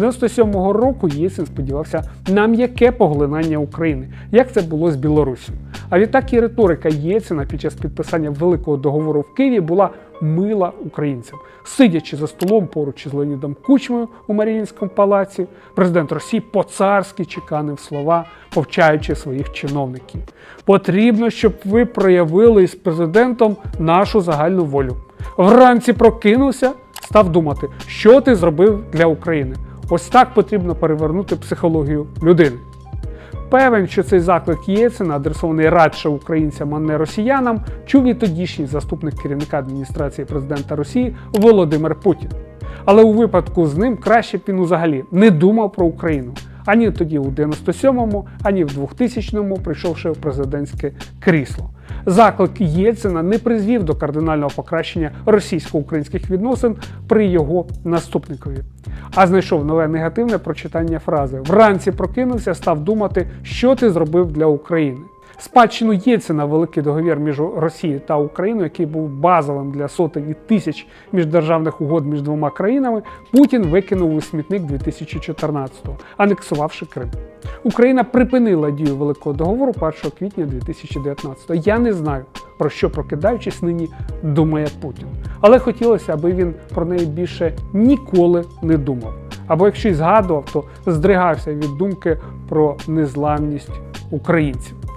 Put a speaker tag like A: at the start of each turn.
A: 97-го року Єльцин сподівався на м'яке поглинання України, як це було з Білоруссю. А відтак і риторика Єльцина під час підписання великого договору в Києві була мила українцям. Сидячи за столом поруч із Леонідом Кучмою у Маріїнському палаці, президент Росії по-царськи чеканив слова, повчаючи своїх чиновників. Потрібно, щоб ви проявили із президентом нашу загальну волю. Вранці прокинувся, став думати, що ти зробив для України. Ось так потрібно перевернути психологію людини. Певен, що цей заклик Єцена, адресований радше українцям, а не росіянам, чув і тодішній заступник керівника адміністрації президента Росії Володимир Путін. Але у випадку з ним краще б він взагалі не думав про Україну. Ані тоді у 97-му, ані в 2000-му, прийшовши в президентське крісло. Заклик Єльцина не призвів до кардинального покращення російсько-українських відносин при його наступникові, а знайшов нове негативне прочитання фрази Вранці прокинувся, став думати, що ти зробив для України. Спадщину Єльцина великий договір між Росією та Україною, який був базовим для сотень і тисяч міждержавних угод між двома країнами, Путін викинув у смітник 2014-го, анексувавши Крим. Україна припинила дію великого договору 1 квітня 2019-го. Я не знаю, про що прокидаючись нині думає Путін. Але хотілося, аби він про неї більше ніколи не думав. Або якщо й згадував, то здригався від думки про незламність українців.